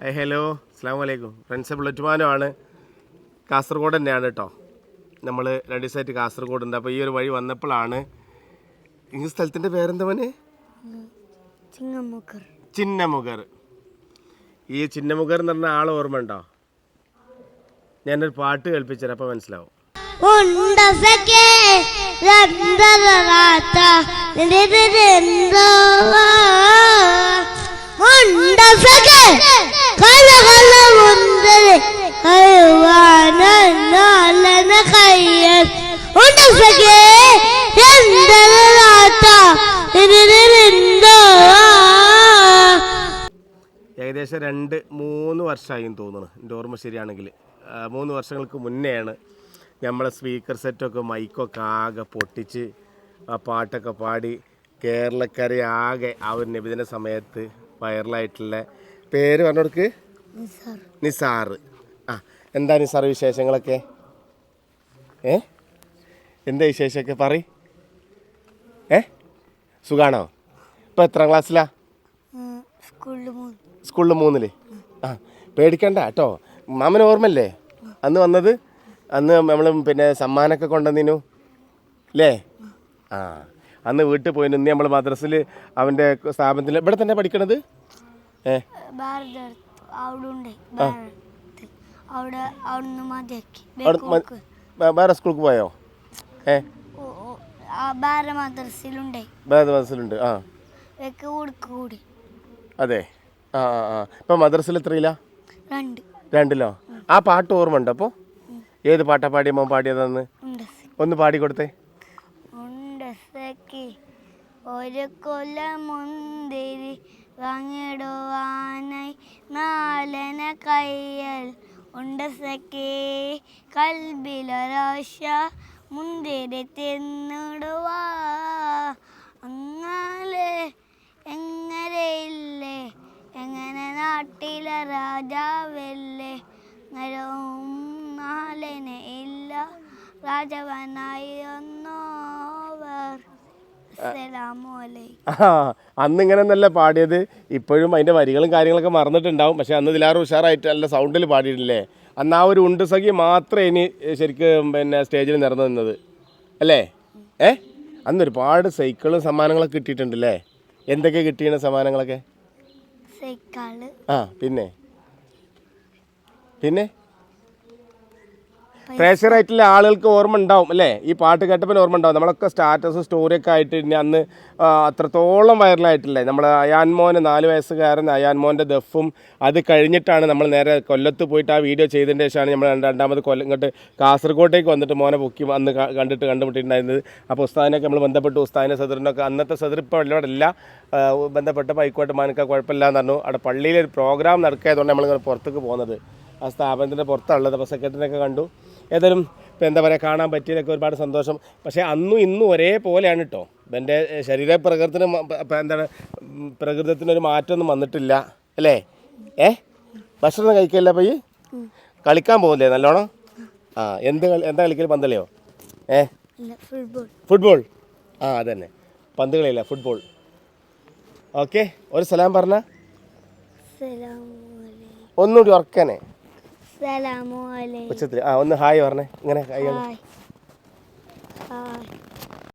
Hi hello അസ്സാം വലൈക്കും friends ബുള്ളറ്റുമാനുമാണ് Kasaragod തന്നെയാണ് കേട്ടോ. നമ്മൾ രണ്ട് ദിവസമായിട്ട് കാസർഗോഡ് ഉണ്ട്. അപ്പോൾ ഈ ഒരു വഴി വന്നപ്പോഴാണ് ഈ സ്ഥലത്തിന്റെ പേരെന്താ മോനെ? ചിന്നമുഖർ. ഈ ചിന്നമുഖർ എന്ന് പറഞ്ഞ ആൾ ഓർമ്മ ഉണ്ടോ? ഞാനൊരു പാട്ട് കേൾപ്പിച്ചുതരാം അപ്പോൾ മനസ്സിലാവും. ഉണ്ട സഖേ ഏകദേശം രണ്ട് മൂന്ന് വർഷമായി തോന്നുന്നു. എന്റെ ഓർമ്മ ശരിയാണെങ്കിൽ. മൂന്ന് വർഷങ്ങൾക്ക് മുന്നെയാണ് നമ്മളെ സ്പീക്കർ സെറ്റൊക്കെ മൈക്കൊക്കെ ആകെ പൊട്ടിച്ച് ആ പാട്ടൊക്കെ പാടി കേരളക്കരെ ആകെ ആ ഒരു നബിദിന സമയത്ത് വൈറലായിട്ടുള്ള പേര് പറഞ്ഞു കൊടുക്ക് നിസാർ. ആ എന്താ നിസാർ വിശേഷങ്ങളൊക്കെ? ഏ? എന്താ വിശേഷമൊക്കെ? പറ ഏ? സുഖാണോ? ഇപ്പൊ എത്ര ക്ലാസ്സിലാ? സ്കൂളിൽ മൂന്ന്. സ്കൂളിൽ മൂന്നിൽ. ആ പേടിക്കണ്ട കേട്ടോ. മാമന് ഓർമ്മല്ലേ അന്ന് വന്നത്? അന്ന് നമ്മൾ പിന്നെ സമ്മാനമൊക്കെ കൊണ്ടുവന്നിനു. അല്ലേ ആ അന്ന് വീട്ടിൽ പോയി നിന്ന് നമ്മൾ മദ്രസിൽ അവന്റെ സ്ഥാപനത്തിൽ ഇവിടെ തന്നെ പഠിക്കണത്? ഏ? അവിടെ വേറെ സ്കൂൾക്ക് പോയോ? മദ്രസിലുണ്ട് ആ അതെ. ആ ആ ആ. ഇപ്പം മദ്രസിൽ എത്രയില്ല രണ്ട്. രണ്ടിലോ? ആ പാട്ട് ഓർമ്മ ഉണ്ട് അപ്പോൾ ഏത് പാട്ടാ പാടിയ മോൻ പാടിയതെന്ന്? ഒന്ന് പാടി കൊടുത്തേ ഒരു കൊല മുന്തിരി വാങ്ങിടുവാനായി നാലന കയ്യൽ. ഉണ്ട് സഖി കൽബിലൊരാശ മുന്തിരി തിന്നിടുവാ അങ്ങാലെ എങ്ങനെയില്ലേ എങ്ങനെ നാട്ടിലെ രാജാവല്ലേ? നാലനെ ഇല്ല. രാജവനായി ഒന്നോവർ അന്ന് ഇങ്ങനെ നല്ല പാടിയത് ഇപ്പോഴും അതിന്റെ വരികളും കാര്യങ്ങളൊക്കെ മറന്നിട്ടുണ്ടാവും. പക്ഷെ അന്ന് ഇതിലാറ് ഉഷാറായിട്ട് നല്ല സൗണ്ടിൽ പാടിയിട്ടില്ലേ? അന്ന് ആ ഒരു ഉണ്ടുസഖി മാത്രമേ ഇനി ശരിക്കും പിന്നെ സ്റ്റേജിൽ നിറഞ്ഞു നിന്നത്. അല്ലേ? ഏ? അന്ന് ഒരുപാട് സൈക്കിളും സമ്മാനങ്ങളൊക്കെ കിട്ടിയിട്ടുണ്ടല്ലേ? എന്തൊക്കെ കിട്ടിയാണ് സമ്മാനങ്ങളൊക്കെ? ആ പിന്നെ? പിന്നെ? പ്രേഷറായിട്ടുള്ള ആളുകൾക്ക് ഓർമ്മ ഉണ്ടാവും അല്ലേ? ഈ പാട്ട് കേട്ടപ്പോൾ ഓർമ്മ ഉണ്ടാവും. നമ്മളൊക്കെ സ്റ്റാറ്റസ് സ്റ്റോറിയൊക്കെ ആയിട്ട് ഇനി അന്ന് അത്രത്തോളം വൈറലായിട്ടില്ലേ നമ്മുടെ അയാൻമോന് നാല് വയസ്സുകാരൻ അയാൻമോന്റെ ദഫും അത് കഴിഞ്ഞിട്ടാണ് നമ്മൾ നേരെ കൊല്ലത്ത് പോയിട്ട് ആ വീഡിയോ ചെയ്തതിന്റെ ശേഷമാണ് നമ്മൾ രണ്ട് രണ്ടാമത് കൊല്ലം ഇങ്ങോട്ട് കാസർഗോട്ടേക്ക് വന്നിട്ട് മോനെ പൊക്കി അന്ന് കണ്ടിട്ട് കണ്ടുമുട്ടിയിട്ടുണ്ടായിരുന്നത്. അപ്പോൾ ഉസ്താദിനൊക്കെ നമ്മൾ ബന്ധപ്പെട്ടു ഉസ്താദിനെ സദറിനൊക്കെ അന്നത്തെ സദർ ഇപ്പോൾ ഉള്ളവരല്ല. ബന്ധപ്പെട്ട പൈക്കോട്ട് മാനക്ക കുഴപ്പമില്ല എന്ന് പറഞ്ഞു. അവിടെ പള്ളിയിൽ ഒരു പ്രോഗ്രാം നടക്കായതുകൊണ്ട് നമ്മളിങ്ങനെ പുറത്തേക്ക് പോകുന്നത്. ആ സ്ഥാപനത്തിന്റെ പുറത്താണുള്ളത്. അപ്പോൾ സെക്രട്ടറിനൊക്കെ കണ്ടു. ഏതായാലും ഇപ്പോൾ എന്താ പറയുക കാണാൻ പറ്റിയതൊക്കെ ഒരുപാട് സന്തോഷം. പക്ഷേ അന്നും ഇന്നും ഒരേപോലെയാണ് കേട്ടോ എന്റെ ശരീര പ്രകൃതത്തിന് എന്താണ് പ്രകൃതത്തിനൊരു മാറ്റമൊന്നും വന്നിട്ടില്ല. അല്ലേ? ഏ? ഭക്ഷണം കഴിക്കില്ല പയ്യ് കളിക്കാൻ പോകുന്നില്ലേ നല്ലോണം? ആ എന്ത് കളി എന്താ കളിക്കൽ പന്തളിയോ? ഏ? ഫുട്ബോൾ ആ അതന്നെ. പന്ത് കളിയില്ല ഫുട്ബോൾ ഓക്കെ ഒരു സലാം പറഞ്ഞ? ഒന്നുകൂടി ഉറക്കനെ. ഉച്ചത്തിൽ ആ ഒന്ന് ഹായ് പറഞ്ഞേ. ഇങ്ങനെ കൈ